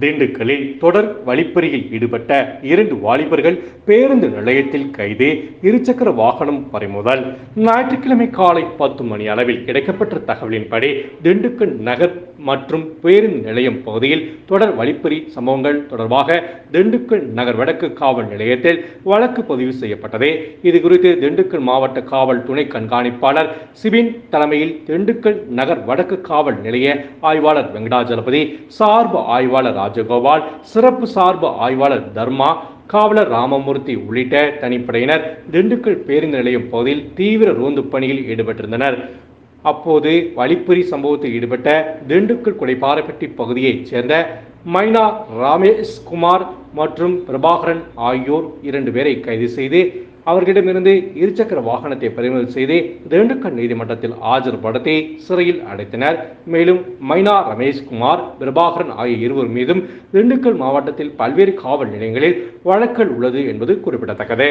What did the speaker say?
திண்டுக்கல்லில் தொடர் வழிப்பறியில் ஈடுபட்ட இரண்டு வாலிபர்கள் பேருந்து நிலையத்தில் கைது. இருசக்கர வாகனம் பறிமுதல். ஞாயிற்றுக்கிழமை காலை பத்து மணி அளவில் கிடைக்கப்பட்ட தகவலின்படி திண்டுக்கல் நகர் மற்றும் பேருந்து நிலையம் பகுதியில் தொடர் வழிப்பறி சம்பவங்கள் தொடர்பாக திண்டுக்கல் நகர் வடக்கு காவல் நிலையத்தில் வழக்கு பதிவு செய்யப்பட்டது. இது குறித்து திண்டுக்கல் மாவட்ட காவல் துணை கண்காணிப்பாளர் சிபின் தலைமையில் திண்டுக்கல் நகர் வடக்கு காவல் நிலைய ஆய்வாளர் வெங்கடாஜலபதி சார்பு ஆய்வாளர் ராஜகோபால் சிறப்பு சார்பு ஆய்வாளர் தர்மா காவலர் ராமமூர்த்தி உள்ளிட்ட தனிப்படையினர் திண்டுக்கல் பேருந்து நிலையம் பகுதியில் தீவிர ரோந்து பணியில் ஈடுபட்டிருந்தனர். அப்போது வழிப்பறி சம்பவத்தில் ஈடுபட்ட திண்டுக்கல் குடைப்பாறைப்பட்டி பகுதியைச் சேர்ந்த மைனா ராமேஷ்குமார் மற்றும் பிரபாகரன் ஆகியோர் இரண்டு பேரை கைது செய்து அவர்களிடமிருந்து இருசக்கர வாகனத்தை பறிமுதல் செய்து திண்டுக்கல் நீதிமன்றத்தில் ஆஜர்படுத்தி சிறையில் அடைத்தனர். மேலும் மைனா ரமேஷ்குமார் பிரபாகரன் ஆகிய இருவர் மீதும் திண்டுக்கல் மாவட்டத்தில் பல்வேறு காவல் நிலையங்களில் வழக்கல் உள்ளது என்பது குறிப்பிடத்தக்கது.